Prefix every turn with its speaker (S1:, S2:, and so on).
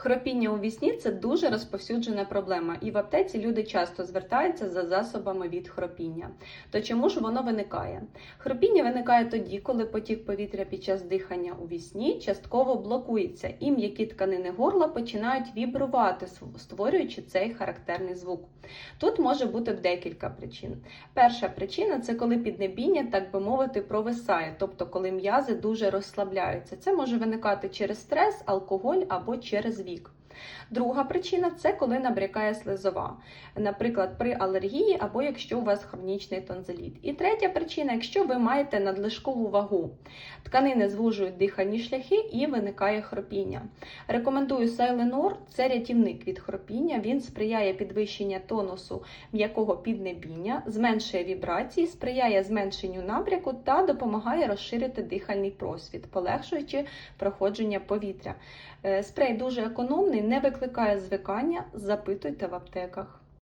S1: Хропіння у вісні це дуже розповсюджена проблема, і в аптеці люди часто звертаються за засобами від хропіння. То чому ж воно виникає? Хропіння виникає тоді, коли потік повітря під час дихання у вісні частково блокується, і м'які тканини горла починають вібрувати, створюючи цей характерний звук. Тут може бути декілька причин. Перша причина це коли піднебіння, так би мовити, провисає, тобто коли м'язи дуже розслабляються. Це може виникати через стрес, алкоголь або через comigo. Друга причина це коли набрякає слизова, наприклад, при алергії або якщо у вас хронічний тонзиліт. І третя причина, якщо ви маєте надлишкову вагу. Тканини звужують дихальні шляхи і виникає хропіння. Рекомендую Сайленор, це рятівник від хропіння. Він сприяє підвищенню тонусу м'якого піднебіння, зменшує вібрації, сприяє зменшенню набряку та допомагає розширити дихальний просвіт, полегшуючи проходження повітря. Е, Спрей дуже економний, не викликає звикання. Запитуйте в аптеках.